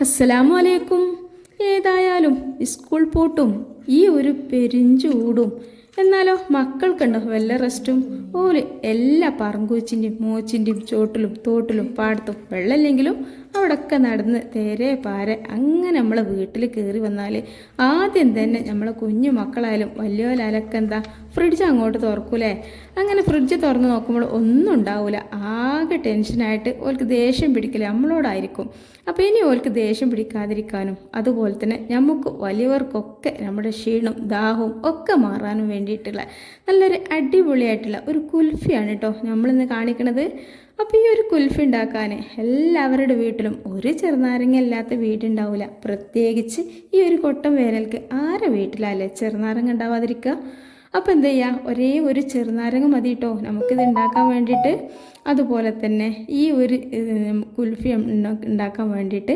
അസ്സലാമു അലൈക്കും ഏതായാലും സ്കൂൾ പോട്ടും ഈ ഒരു പെരിഞ്ചൂടും എന്നാലോ മക്കൾക്കുണ്ടോ വല്ല റെസ്റ്റും? ഓൽ എല്ലാ പറങ്കൂച്ചിന്റെയും മൂച്ചിന്റെയും ചോട്ടിലും തോട്ടിലും പാടത്തും വെള്ളമില്ലെങ്കിലും അവിടെയൊക്കെ നടന്ന് തേരെ പാര അങ്ങനെ നമ്മളെ വീട്ടിൽ കയറി വന്നാൽ ആദ്യം തന്നെ നമ്മളെ കുഞ്ഞു മക്കളായാലും വലിയവരായാലൊക്കെ എന്താ ഫ്രിഡ്ജ് അങ്ങോട്ട് തുറക്കൂലേ? അങ്ങനെ ഫ്രിഡ്ജ് തുറന്ന് നോക്കുമ്പോൾ ഒന്നും ഉണ്ടാവില്ല ആകെ ടെൻഷനായിട്ട് ഓൾക്ക് ദേഷ്യം പിടിക്കില്ല നമ്മളോടായിരിക്കും. അപ്പോൾ ഇനി ഓൾക്ക് ദേഷ്യം പിടിക്കാതിരിക്കാനും അതുപോലെ തന്നെ നമുക്ക് വലിയവർക്കൊക്കെ നമ്മുടെ ക്ഷീണം ദാഹവും ഒക്കെ മാറാനും വേണ്ടിയിട്ടുള്ള നല്ലൊരു അടിപൊളിയായിട്ടുള്ള ഒരു കുൽഫിയാണ് കേട്ടോ നമ്മളിന്ന് കാണിക്കണത്. അപ്പോൾ ഈ ഒരു കുൽഫി ഉണ്ടാക്കാൻ എല്ലാവരുടെ വീട്ടിലും ഒരു ചെറുനാരങ്ങ ഇല്ലാത്ത വീടുണ്ടാവില്ല പ്രത്യേകിച്ച് ഈ ഒരു കൊട്ടം വേനൽക്ക് ആരെ വീട്ടിലല്ലേ ചെറുനാരങ്ങ ഉണ്ടാവാതിരിക്കുക അപ്പോൾ എന്ത് ചെയ്യുക ഒരേ ഒരു ചെറുനാരങ്ങ മതി കേട്ടോ നമുക്കിത് ഉണ്ടാക്കാൻ വേണ്ടിയിട്ട്. അതുപോലെ തന്നെ ഈ ഒരു കുൽഫി ഉണ്ടാക്കാൻ വേണ്ടിയിട്ട്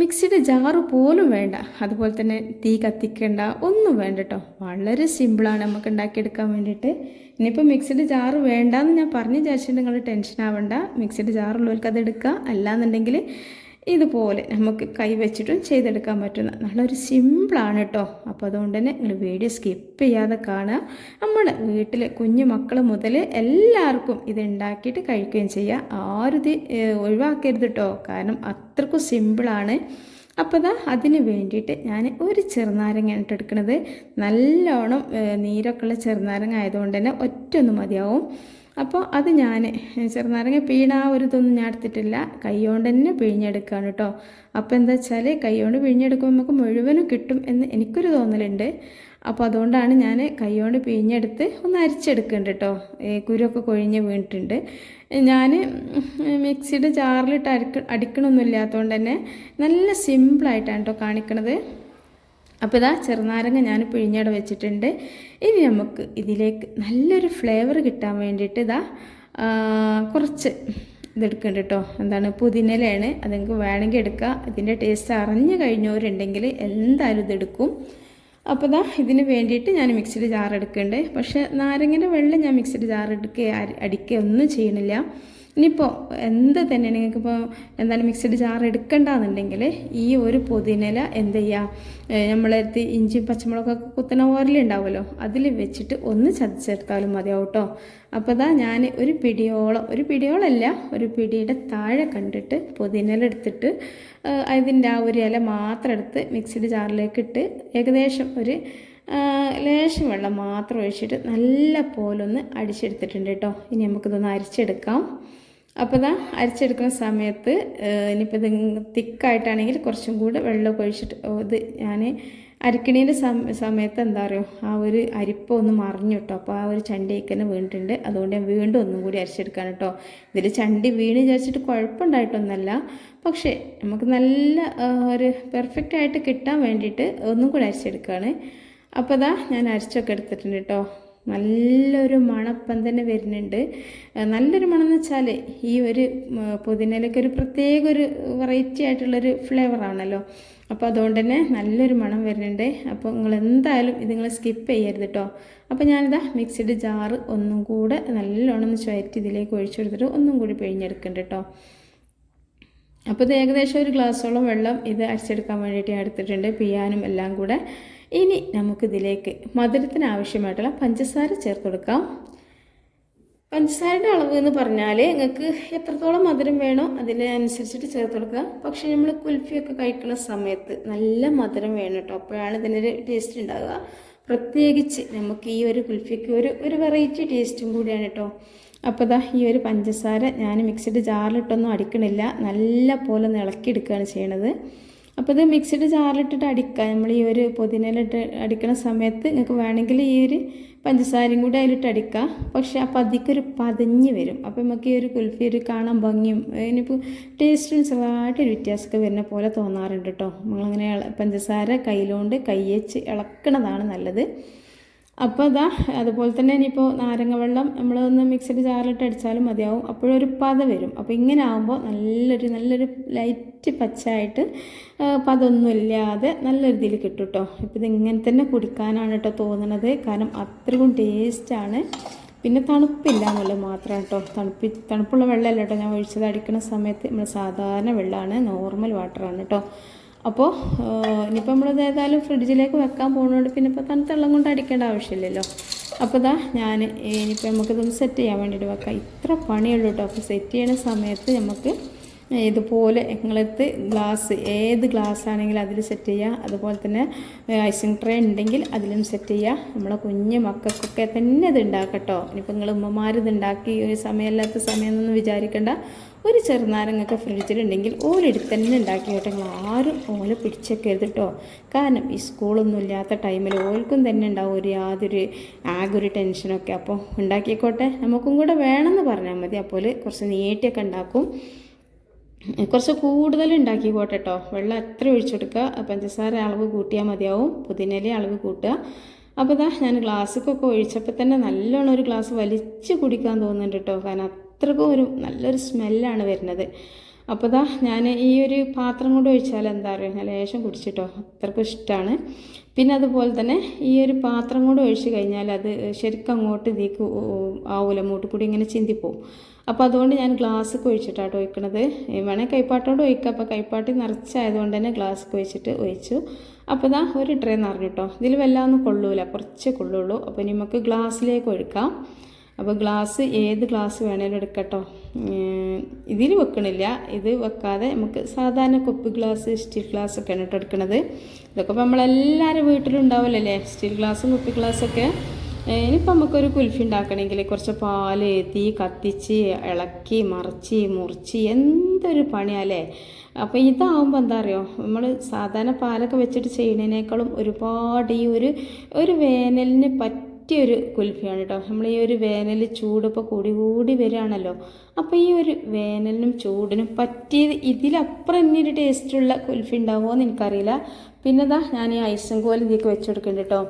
മിക്സിയുടെ ജാറ് പോലും വേണ്ട. അതുപോലെ തന്നെ തീ കത്തിക്കേണ്ട ഒന്നും വേണ്ട കേട്ടോ വളരെ സിമ്പിളാണ് നമുക്ക് ഉണ്ടാക്കിയെടുക്കാൻ വേണ്ടിയിട്ട്. ഇനിയിപ്പോൾ മിക്സിയുടെ ജാറ് വേണ്ടാന്ന് ഞാൻ പറഞ്ഞു വിചാരിച്ചിട്ട് നിങ്ങൾ ടെൻഷൻ ആവണ്ട. മിക്സിയുടെ ജാറുള്ളവർക്ക് അത് എടുക്കുക അല്ലാന്നുണ്ടെങ്കിൽ ഇതുപോലെ നമുക്ക് കൈവച്ചിട്ടും ചെയ്തെടുക്കാൻ പറ്റുന്ന നല്ലൊരു സിമ്പിളാണ് കേട്ടോ അപ്പോൾ അതുകൊണ്ട് തന്നെ നിങ്ങൾ വീഡിയോ സ്കിപ്പ് ചെയ്യാതെ കാണുക. നമ്മുടെ വീട്ടിൽ കുഞ്ഞു മക്കൾ മുതൽ എല്ലാവർക്കും ഇത് ഉണ്ടാക്കിയിട്ട് കഴിക്കുകയും ചെയ്യുക. ആരും ഇത് ഒഴിവാക്കരുത് കേട്ടോ കാരണം അത്രക്കും സിമ്പിളാണ് അപ്പോൾ ദാ അതിന് വേണ്ടിയിട്ട് ഞാൻ ഒരു ചെറുനാരങ്ങ ഇട്ട് എടുക്കുന്നത്. നല്ലോണം നീരൊക്കെയുള്ള ചെറുനാരങ്ങ ആയതുകൊണ്ട് തന്നെ ഒറ്റ ഒന്ന് മതിയാവും. അപ്പോൾ അത് ഞാൻ ചെറുനാരങ്ങ പിഴിയണ ആ ഒരു ഇതൊന്നും ഞാൻ എടുത്തിട്ടില്ല. കൈകൊണ്ട് തന്നെ പിഴിഞ്ഞെടുക്കുകയാണ് കേട്ടോ അപ്പോൾ എന്താ വെച്ചാൽ കൈകൊണ്ട് പിഴിഞ്ഞെടുക്കുമ്പോൾ നമുക്ക് മുഴുവനും കിട്ടും എന്ന് എനിക്കൊരു തോന്നലുണ്ട്. അപ്പോൾ അതുകൊണ്ടാണ് ഞാൻ കൈകൊണ്ട് പിഴിഞ്ഞെടുത്ത് ഒന്ന് അരിച്ചെടുക്കുന്നുണ്ട് കേട്ടോ കുരുവൊക്കെ കൊഴിഞ്ഞ് വീണിട്ടുണ്ട്. ഞാൻ മിക്സിയുടെ ജാറിലിട്ട് അരിക്ക അടിക്കണമൊന്നും ഇല്ലാത്തതുകൊണ്ട് തന്നെ നല്ല സിമ്പിളായിട്ടാണ് കേട്ടോ കാണിക്കണത്. അപ്പോൾ ഇതാ ചെറുനാരങ്ങ ഞാൻ പിഴിഞ്ഞട വെച്ചിട്ടുണ്ട്. ഇനി നമുക്ക് ഇതിലേക്ക് നല്ലൊരു ഫ്ലേവർ കിട്ടാൻ വേണ്ടിയിട്ട് ഇതാ കുറച്ച് ഇതെടുക്കുന്നുണ്ട് കേട്ടോ. എന്താണ് പുതിനലയാണ് നിങ്ങൾക്ക് വേണമെങ്കിൽ എടുക്കുക ഇതിന്റെ ടേസ്റ്റ് അറിഞ്ഞു കഴിഞ്ഞവരുണ്ടെങ്കിൽ എന്തായാലും ഇതെടുക്കും. അപ്പോൾ ഇതാ ഇതിന് വേണ്ടിയിട്ട് ഞാൻ മിക്സിഡ് ജാർ എടുക്കുന്നുണ്ട് പക്ഷേ നാരങ്ങന്റെ വെള്ളം ഞാൻ മിക്സിഡ് ജാർ എടുക്കുക അടിക്കുക ഒന്നും ചെയ്യണില്ല. ഇനിയിപ്പോൾ എന്ത് തന്നെ നിങ്ങൾക്കിപ്പോൾ എന്താണ് മിക്സഡ് ജാർ എടുക്കണ്ടെന്നുണ്ടെങ്കിൽ ഈ ഒരു പുതിനില എന്ത് ചെയ്യുക നമ്മളെടുത്ത് ഇഞ്ചി പച്ചമുളകൊക്കെ കുത്തണ ഓരലുണ്ടാവുമല്ലോ അതിൽ വെച്ചിട്ട് ഒന്ന് ചതച്ചെടുത്താലും മതിയാവും കേട്ടോ അപ്പോൾ ഇതാ ഞാൻ ഒരു പിടിയോളം ഒരു പിടിയോളമല്ല ഒരു പിടിയുടെ താഴെ കണ്ടിട്ട് പുതിനില എടുത്തിട്ട് അതിന്റെ ആ ഒരു ഇല മാത്രം എടുത്ത് മിക്സിഡ് ജാറിലേക്ക് ഇട്ട് ഏകദേശം ഒരു ലേശം വെള്ളം മാത്രം ഒഴിച്ചിട്ട് നല്ല പോലൊന്ന് അടിച്ചെടുത്തിട്ടുണ്ട് കേട്ടോ. ഇനി നമുക്കിതൊന്ന് അരിച്ചെടുക്കാം. അപ്പോൾ ഇതാ അരിച്ചെടുക്കുന്ന സമയത്ത് ഇനിയിപ്പോൾ ഇത് തിക്കായിട്ടാണെങ്കിൽ കുറച്ചും കൂടെ വെള്ളമൊക്കെ ഒഴിച്ചിട്ട് ഇത് ഞാൻ അരിക്കണീന്റെ സമയത്ത് എന്താ പറയുക ആ ഒരു അരിപ്പ ഒന്ന് മറിഞ്ഞു കേട്ടോ. അപ്പോൾ ആ ഒരു ചണ്ടിയൊക്കെ വീണിട്ടുണ്ട്. അതുകൊണ്ട് ഞാൻ വീണ്ടും ഒന്നും കൂടി അരിച്ചെടുക്കാൻ കേട്ടോ. ഇതിൽ ചണ്ടി വീണ് വിചാരിച്ചിട്ട് കുഴപ്പമുണ്ടായിട്ടൊന്നല്ല പക്ഷേ നമുക്ക് നല്ല ഒരു പെർഫെക്റ്റ് ആയിട്ട് കിട്ടാൻ വേണ്ടിയിട്ട് ഒന്നും കൂടി അരിച്ചെടുക്കുകയാണ് അപ്പോൾ ഇതാ ഞാൻ അരിച്ചൊക്കെ എടുത്തിട്ടുണ്ട് കേട്ടോ. നല്ലൊരു മണപ്പം തന്നെ വരുന്നുണ്ട്. നല്ലൊരു മണം എന്ന് വെച്ചാൽ ഈ ഒരു പുതിനയിലൊക്കെ ഒരു പ്രത്യേക ഒരു വെറൈറ്റി ആയിട്ടുള്ളൊരു ഫ്ലേവറാണല്ലോ അപ്പോൾ അതുകൊണ്ട് തന്നെ നല്ലൊരു മണം വരുന്നുണ്ട്. അപ്പോൾ നിങ്ങൾ എന്തായാലും ഇത് നിങ്ങൾ സ്കിപ്പ് ചെയ്യരുത് കേട്ടോ അപ്പോൾ ഞാനിതാ മിക്സിഡ് ജാറ് ഒന്നും കൂടെ നല്ലോണം ഒന്ന് ചുരറ്റി ഇതിലേക്ക് ഒഴിച്ചു കൊടുത്തിട്ട് ഒന്നും കൂടി പിഴിഞ്ഞെടുക്കുന്നുണ്ട് കേട്ടോ അപ്പോൾ ഇത് ഏകദേശം ഒരു ഗ്ലാസ്സോളം വെള്ളം ഇത് അരിച്ചെടുക്കാൻ വേണ്ടിയിട്ട് ഞാൻ എടുത്തിട്ടുണ്ട്. പിയാനും എല്ലാം കൂടെ ഇനി നമുക്കിതിലേക്ക് മധുരത്തിന് ആവശ്യമായിട്ടുള്ള പഞ്ചസാര ചേർത്ത് കൊടുക്കാം. പഞ്ചസാരയുടെ അളവ് എന്ന് പറഞ്ഞാൽ നിങ്ങൾക്ക് എത്രത്തോളം മധുരം വേണോ അതിനനുസരിച്ചിട്ട് ചേർത്ത് കൊടുക്കുക. പക്ഷേ നമ്മൾ കുൽഫിയൊക്കെ കഴിക്കുന്ന സമയത്ത് നല്ല മധുരം വേണം കേട്ടോ. അപ്പോഴാണ് ഇതിനൊരു ടേസ്റ്റ് ഉണ്ടാകുക പ്രത്യേകിച്ച് നമുക്ക് ഈ ഒരു കുൽഫിക്ക് ഒരു ഒരു വെറൈറ്റി ടേസ്റ്റും കൂടിയാണ് കേട്ടോ. അപ്പോൾ ദാ ഈ ഒരു പഞ്ചസാര ഞാൻ മിക്സിഡ് ജാറിലിട്ടൊന്നും അടിക്കണില്ല. നല്ല പോലെ ഒന്ന് ഇളക്കിയെടുക്കുകയാണ് ചെയ്യണത്. അപ്പോൾ ഇത് മിക്സിയുടെ ജാറിലിട്ടിട്ട് അടിക്കുക നമ്മൾ ഈ ഒരു പുതിനയിലിട്ട് അടിക്കുന്ന സമയത്ത് നിങ്ങൾക്ക് വേണമെങ്കിൽ ഈ ഒരു പഞ്ചസാരയും കൂടി അതിലിട്ട് അടിക്കുക പക്ഷേ അപ്പോൾ പതിക്കൊരു പതഞ്ഞ് വരും. അപ്പോൾ നമുക്ക് ഈ ഒരു കുൽഫി ഒരു കാണാൻ ഭംഗിയും ഇനിയിപ്പോൾ ടേസ്റ്റിന് ചെറുതായിട്ടൊരു വ്യത്യാസമൊക്കെ വരുന്ന പോലെ തോന്നാറുണ്ട് കേട്ടോ നമ്മളങ്ങനെ പഞ്ചസാര കയ്യിലുകൊണ്ട് കയ്യച്ച് ഇളക്കണതാണ് നല്ലത്. അപ്പോൾ അതാ അതുപോലെ തന്നെ ഇനിയിപ്പോൾ നാരങ്ങ വെള്ളം നമ്മളൊന്ന് മിക്സഡ് ജാറിലിട്ട് അടിച്ചാലും മതിയാവും. അപ്പോഴൊരു പത വരും. അപ്പോൾ ഇങ്ങനെ ആകുമ്പോൾ നല്ലൊരു നല്ലൊരു ലൈറ്റ് പച്ചായിട്ട് ആ, പതൊന്നും ഇല്ലാതെ നല്ലൊരു ഇതിൽ കിട്ടും കേട്ടോ ഇപ്പോൾ ഇത് ഇങ്ങനെ തന്നെ കുടിക്കാനാണ് കേട്ടോ തോന്നുന്നത് കാരണം അത്രയും ടേസ്റ്റാണ് പിന്നെ തണുപ്പില്ല എന്നുള്ളത് മാത്രം കേട്ടോ. തണുപ്പി തണുപ്പുള്ള വെള്ളമല്ല കേട്ടോ ഞാൻ ഒഴിച്ചത്. അടിക്കുന്ന സമയത്ത് നമ്മൾ സാധാരണ വെള്ളമാണ് നോർമൽ വാട്ടറാണ് കേട്ടോ. അപ്പോൾ ഇനിയിപ്പോൾ നമ്മളത് ഏതായാലും ഫ്രിഡ്ജിലേക്ക് വെക്കാൻ പോകുന്നതുകൊണ്ട് പിന്നെ ഇപ്പോൾ തണുത്ത വെള്ളം കൊണ്ട് അടിക്കേണ്ട ആവശ്യമില്ലല്ലോ. അപ്പോൾ ഇതാ ഞാൻ ഇനിയിപ്പോൾ നമുക്കിതൊന്ന് സെറ്റ് ചെയ്യാൻ വേണ്ടിയിട്ട് വെക്കാം. ഇത്ര പണിയുള്ളൂ കേട്ടോ അപ്പോൾ സെറ്റ് ചെയ്യണ സമയത്ത് നമുക്ക് ഇതുപോലെ നിങ്ങളെടുത്ത് ഗ്ലാസ് ഏത് ഗ്ലാസ് ആണെങ്കിലും അതിൽ സെറ്റ് ചെയ്യുക അതുപോലെ തന്നെ ഐസിങ് ട്രേ ഉണ്ടെങ്കിൽ അതിലും സെറ്റ് ചെയ്യുക നമ്മളെ കുഞ്ഞ് മക്കൾക്കൊക്കെ തന്നെ ഇത് ഉണ്ടാക്കട്ടോ ഇനിയിപ്പോൾ നിങ്ങൾ ഉമ്മമാർ ഇത് ഉണ്ടാക്കി ഒരു സമയമില്ലാത്ത സമയം എന്നൊന്നും വിചാരിക്കേണ്ട. ഒരു ചെറുനാരങ്ങൊക്കെ ഫ്രിഡ്ജിലുണ്ടെങ്കിൽ ഓലെടുത്ത് തന്നെ ഉണ്ടാക്കി കേട്ടോ ആരും ഓല പിടിച്ചേക്കരുത് കേട്ടോ കാരണം ഈ സ്കൂളൊന്നും ഇല്ലാത്ത ടൈമിൽ ഓൽക്കും തന്നെ ഉണ്ടാവും ഒരു യാതൊരു ആകൊരു ടെൻഷനൊക്കെ അപ്പോൾ ഉണ്ടാക്കിക്കോട്ടെ. നമുക്കും കൂടെ വേണമെന്ന് പറഞ്ഞാൽ മതി. അപ്പോൾ കുറച്ച് നീട്ടിയൊക്കെ ഉണ്ടാക്കും. കുറച്ച് കൂടുതൽ ഉണ്ടാക്കി പോട്ടെ കേട്ടോ വെള്ളം എത്ര ഒഴിച്ചെടുക്കുക പഞ്ചസാര അളവ് കൂട്ടിയാൽ മതിയാവും. പുതിനയിലെ അളവ് കൂട്ടുക. അപ്പോൾ ഇതാ ഞാൻ ഗ്ലാസ്സൊക്കെ ഒഴിച്ചപ്പോൾ തന്നെ നല്ലോണം ഒരു ഗ്ലാസ് വലിച്ച് കുടിക്കാൻ തോന്നുന്നുണ്ട് കേട്ടോ കാരണം അത്രക്കും ഒരു നല്ലൊരു സ്മെല്ലാണ് വരുന്നത്. അപ്പോൾ ഇതാ ഞാൻ ഈ ഒരു പാത്രം കൊണ്ട് ഒഴിച്ചാൽ എന്താ പറയുക ലേശം കുടിച്ചിട്ടോ. അത്രക്കും ഇഷ്ടമാണ് പിന്നെ അതുപോലെ തന്നെ ഈ ഒരു പാത്രം കൊണ്ട് ഒഴിച്ച് കഴിഞ്ഞാൽ അത് ശരിക്കും അങ്ങോട്ട് ഇതിക്ക് ആവൂല. മൂട്ട് കൂടി ഇങ്ങനെ ചിന്തിപ്പോവും. അപ്പോൾ അതുകൊണ്ട് ഞാൻ ഗ്ലാസ്സൊക്കെ ഒഴിച്ചിട്ടാട്ടോ ഒഴിക്കണത്. വേണേൽ കൈപ്പാട്ടോട് ഒഴിക്കുക അപ്പോൾ കൈപ്പാട്ടി നിറച്ചായതുകൊണ്ട് തന്നെ ഗ്ലാസ്സൊക്കെ ഒഴിച്ചിട്ട് ഒഴിച്ചു. അപ്പോൾ ഇതാ ഒരു ട്രേ നിറഞ്ഞിട്ടോ ഇതിൽ വല്ലാതൊന്നും കൊള്ളൂല. കുറച്ചേ കൊള്ളുള്ളൂ. അപ്പോൾ നമുക്ക് ഗ്ലാസ്സിലേക്ക് ഒഴിക്കാം. അപ്പോൾ ഗ്ലാസ് ഏത് ഗ്ലാസ് വേണേലും എടുക്കട്ടോ. ഇതിൽ വെക്കണില്ല. ഇത് വെക്കാതെ നമുക്ക് സാധാരണ കൊപ്പ് ഗ്ലാസ് സ്റ്റീൽ ഗ്ലാസ് ഒക്കെയാണ് കേട്ടോ എടുക്കുന്നത് ഇതൊക്കെ ഇപ്പോൾ നമ്മളെല്ലാവരും വീട്ടിലുണ്ടാവില്ലല്ലേ സ്റ്റീൽ ഗ്ലാസ്സും കുപ്പി ഗ്ലാസ്സൊക്കെ ഇനിയിപ്പോൾ നമുക്കൊരു കുൽഫി ഉണ്ടാക്കണമെങ്കിൽ കുറച്ച് പാൽ തീ കത്തിച്ച് ഇളക്കി മറിച്ച് മുറിച്ച് എന്തൊരു പണിയാലേ അപ്പോൾ ഇതാവുമ്പോൾ എന്താ അറിയോ? നമ്മൾ സാധാരണ പാലൊക്കെ വെച്ചിട്ട് ചെയ്യുന്നതിനേക്കാളും ഒരുപാട് ഈ ഒരു ഒരു വേനലിന് പറ്റിയൊരു കുൽഫിയാണ് കേട്ടോ നമ്മൾ ഈ ഒരു വേനൽ ചൂടിപ്പോൾ കൂടി കൂടി വരികയാണല്ലോ അപ്പോൾ ഈ ഒരു വേനലിനും ചൂടിനും പറ്റിയത് ഇതിലപ്പുറം ഇനിയൊരു ടേസ്റ്റുള്ള കുൽഫി ഉണ്ടാവുമോ എന്ന് എനിക്കറിയില്ല. പിന്നെ ഇതാ ഞാൻ ഈ ഐസും കോൽ ഇതിലേക്ക് വെച്ചെടുക്കുന്നുണ്ട് കേട്ടോ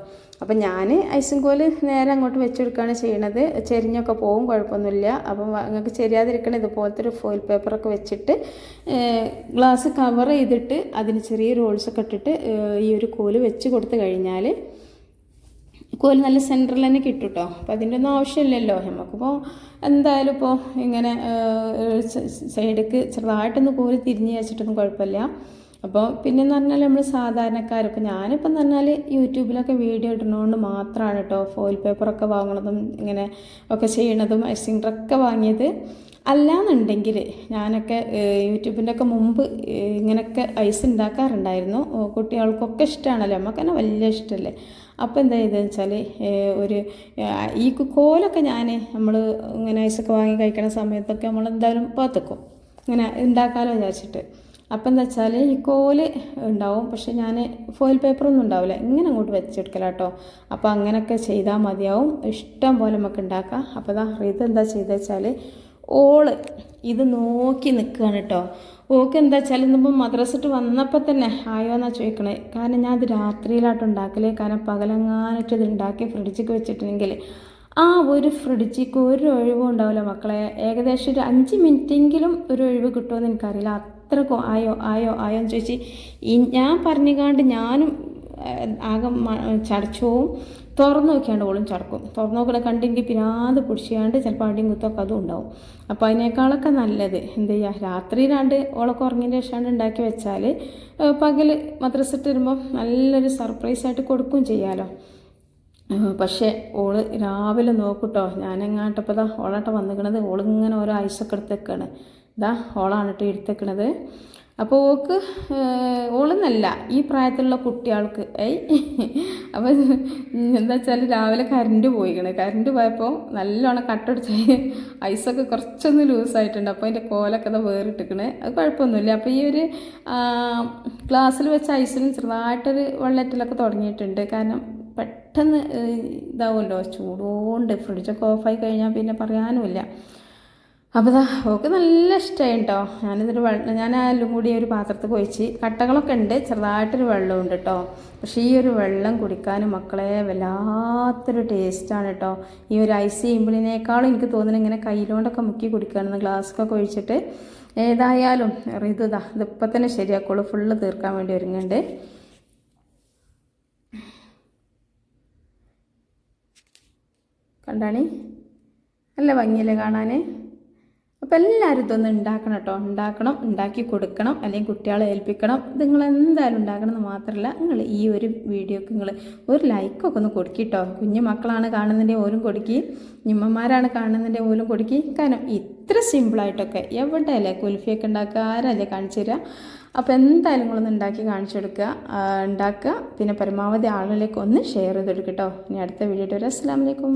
അപ്പം ഞാൻ ഐസും കോൽ നേരെ അങ്ങോട്ട് വെച്ചെടുക്കുകയാണ് ചെയ്യണത്. ചെരിഞ്ഞൊക്കെ പോകും കുഴപ്പമൊന്നുമില്ല. അപ്പം നിങ്ങൾക്ക് ചെരിയാതിരിക്കണം ഇതുപോലത്തെ ഒരു ഫോയിൽ പേപ്പറൊക്കെ വെച്ചിട്ട് ഗ്ലാസ് കവർ ചെയ്തിട്ട് അതിന് ചെറിയ റോൾസൊക്കെ ഇട്ടിട്ട് ഈ ഒരു കോൽ വെച്ച് കൊടുത്തു കഴിഞ്ഞാൽ കോൽ നല്ല സെന്ററിൽ തന്നെ കിട്ടും കേട്ടോ അപ്പം അതിന്റെ ഒന്നും ആവശ്യമില്ലല്ലോ. നമുക്കിപ്പോൾ എന്തായാലും ഇപ്പോൾ ഇങ്ങനെ സൈഡിക്ക് ചെറുതായിട്ടൊന്ന് കോൽ തിരിഞ്ഞ് വെച്ചിട്ടൊന്നും കുഴപ്പമില്ല. അപ്പോൾ പിന്നെയെന്ന് പറഞ്ഞാൽ നമ്മൾ സാധാരണക്കാർ ഇപ്പോൾ ഞാനിപ്പം എന്ന് പറഞ്ഞാൽ യൂട്യൂബിലൊക്കെ വീഡിയോ ഇടുന്നതുകൊണ്ട് മാത്രമാണ് കേട്ടോ ഫോയിൽ പേപ്പറൊക്കെ വാങ്ങണതും ഇങ്ങനെ ഒക്കെ ചെയ്യണതും സിലിണ്ടറൊക്കെ വാങ്ങിയത്. അല്ലാന്നുണ്ടെങ്കിൽ ഞാനൊക്കെ യൂട്യൂബിന്റെ ഒക്കെ മുമ്പ് ഇങ്ങനെയൊക്കെ ഐസ് ഉണ്ടാക്കാറുണ്ടായിരുന്നു കുട്ടികൾക്കൊക്കെ ഇഷ്ടമാണല്ലോ നമുക്ക് തന്നെ വലിയ ഇഷ്ടമല്ലേ അപ്പോൾ എന്താ ചെയ്തതെന്ന് വെച്ചാൽ ഒരു ഈ കോലൊക്കെ ഞാൻ നമ്മൾ ഇങ്ങനെ ഐസൊക്കെ വാങ്ങി കഴിക്കണ സമയത്തൊക്കെ നമ്മൾ എന്തായാലും പാത്തക്കും. ഇങ്ങനെ ഉണ്ടാക്കാമല്ലോ വിചാരിച്ചിട്ട്. അപ്പം എന്താ വെച്ചാൽ ഈ കോൽ ഉണ്ടാവും പക്ഷെ ഞാൻ ഫോയിൽ പേപ്പറൊന്നും ഉണ്ടാവില്ല ഇങ്ങനെ അങ്ങോട്ട് വെച്ചെടുക്കല കേട്ടോ അപ്പോൾ അങ്ങനെയൊക്കെ ചെയ്താൽ മതിയാവും. ഇഷ്ടം പോലെ നമുക്ക് ഉണ്ടാക്കാം അപ്പോൾ ഇതാ ഇത് എന്താ ചെയ്തത് വെച്ചാൽ ഓൾ ഇത് നോക്കി നിൽക്കുകയാണ് കേട്ടോ ഓക്കെ എന്താ വെച്ചാൽ ഇന്നിപ്പോൾ മദ്രസിട്ട് വന്നപ്പോൾ തന്നെ ആയോ എന്നാ ചോദിക്കണേ കാരണം ഞാൻ അത് രാത്രിയിലായിട്ട് ഉണ്ടാക്കലേ. കാരണം പകലങ്ങാനിട്ട് ഇത് ഉണ്ടാക്കി ഫ്രിഡ്ജിക്ക് വെച്ചിട്ടുണ്ടെങ്കിൽ ആ ഒരു ഫ്രിഡ്ജിക്ക് ഒരു ഒഴിവും ഉണ്ടാവില്ല മക്കളെ. ഏകദേശം ഒരു അഞ്ച് മിനിറ്റെങ്കിലും ഒരു ഒഴിവ് കിട്ടുമെന്ന് എനിക്കറിയില്ല. അത്രക്കും ആയോ ആയോ ആയോ എന്ന് ചോദിച്ച് ഞാൻ പറഞ്ഞുകാണ്ട് ഞാനും ആകെ ചടച്ചവും. തുറന്നു നോക്കിയാണ്ട് ഓളും ചടക്കും. തുറന്നു നോക്കണ കണ്ടെങ്കിൽ പിരാതെ പിടിച്ചാണ്ട് ചിലപ്പോൾ അടിയും കുത്തൊക്കെ അതും ഉണ്ടാവും. അപ്പോൾ അതിനേക്കാളൊക്കെ നല്ലത് എന്ത് ചെയ്യുക രാത്രിയിലാണ്ട് ഓളൊക്കെ ഉറങ്ങിന്റെ ശേഷമാണ് ഉണ്ടാക്കി വെച്ചാൽ പകൽ മദ്രസിട്ട് വരുമ്പോൾ നല്ലൊരു സർപ്രൈസ് ആയിട്ട് കൊടുക്കും ചെയ്യാമല്ലോ പക്ഷേ ഓൾ രാവിലെ നോക്കൂട്ടോ. ഞാനെങ്ങാട്ടപ്പോൾ ദാ ഓളാട്ട വന്നിക്കണത്. ഓളിങ്ങനെ ഓരോ ഐസൊക്കെ എടുത്തേക്കാണ് ഇതാ ഓളാണ് കേട്ടോ എടുത്തേക്കണത് അപ്പോൾ ഓക്ക് ഓളെന്നല്ല ഈ പ്രായത്തിലുള്ള കുട്ടികൾക്ക് ഏയ് അപ്പോൾ എന്താ വെച്ചാൽ രാവിലെ കറണ്ട് പോയിക്കണേ. കറണ്ട് പോയപ്പോൾ നല്ലോണം കട്ടടിച്ച് ഐസൊക്കെ കുറച്ചൊന്ന് ലൂസായിട്ടുണ്ട്. അപ്പോൾ അതിന്റെ കോലൊക്കെ അത് വേറിട്ടിക്കണേ. അത് കുഴപ്പമൊന്നുമില്ല. അപ്പോൾ ഈ ഒരു ഗ്ലാസ്സിൽ വെച്ച ഐസിലും ചെറുതായിട്ടൊരു വെള്ളറ്റിലൊക്കെ തുടങ്ങിയിട്ടുണ്ട്. കാരണം പെട്ടെന്ന് ഇതാവുമല്ലോ. ചൂടോണ്ട് ഫ്രിഡ്ജൊക്കെ ഓഫായി കഴിഞ്ഞാൽ പിന്നെ പറയാനുമില്ല. അപ്പോൾ ഇതാ ഓക്ക് നല്ല ഇഷ്ടമായി കേട്ടോ ഞാനിതൊരു വെള്ളം ഞാൻ എല്ലാം കൂടി ഒരു പാത്രത്തിൽ കൊഴിച്ച് കട്ടകളൊക്കെ ഉണ്ട് ചെറുതായിട്ടൊരു വെള്ളമുണ്ട് കേട്ടോ പക്ഷേ ഈ ഒരു വെള്ളം കുടിക്കാൻ മക്കളെ വല്ലാത്തൊരു ടേസ്റ്റാണ് കേട്ടോ ഈ ഒരു ഐസ് ചെയ്യുമ്പോഴേക്കാളും എനിക്ക് തോന്നുന്നത് ഇങ്ങനെ കയ്യിലോണ്ടൊക്കെ മുക്കി കുടിക്കുകയാണെന്ന് ഗ്ലാസ്സൊക്കെ ഒഴിച്ചിട്ട് ഏതായാലും ഇതാ ഇതിപ്പോൾ തന്നെ ശരിയാക്കുള്ളൂ. ഫുള്ള് തീർക്കാൻ വേണ്ടി ഒരുങ്ങുന്നുണ്ട് കണ്ടാണി? നല്ല ഭംഗിയല്ലേ കാണാൻ അപ്പോൾ എല്ലാവരും ഇതൊന്ന് ഉണ്ടാക്കണം കേട്ടോ ഉണ്ടാക്കണം ഉണ്ടാക്കി കൊടുക്കണം അല്ലെങ്കിൽ കുട്ടികളെ ഏൽപ്പിക്കണം. നിങ്ങൾ എന്തായാലും ഉണ്ടാക്കണം എന്ന് മാത്രമല്ല നിങ്ങൾ ഈ ഒരു വീഡിയോക്ക് നിങ്ങൾ ഒരു ലൈക്കൊക്കെ ഒന്ന് കൊടുക്കിട്ടോ കുഞ്ഞു മക്കളാണ് കാണുന്നതിന്റെ പോലും കൊടുക്കി നിമ്മമാരാണ് കാണുന്നതിന്റെ ഓലും കൊടുക്കി. കാരണം ഇത്ര സിമ്പിളായിട്ടൊക്കെ എവിടെയല്ലേ കുൽഫിയൊക്കെ ഉണ്ടാക്കുക ആരല്ലേ കാണിച്ചു തരിക അപ്പോൾ എന്തായാലും നിങ്ങളൊന്ന് ഉണ്ടാക്കി കാണിച്ചു കൊടുക്കുക ഉണ്ടാക്കുക. പിന്നെ പരമാവധി ആളുകളിലേക്ക് ഒന്ന് ഷെയർ ചെയ്ത് കൊടുക്കട്ടോ ഇനി അടുത്ത വീഡിയോ വരെ. അസ്സാം വലൈക്കും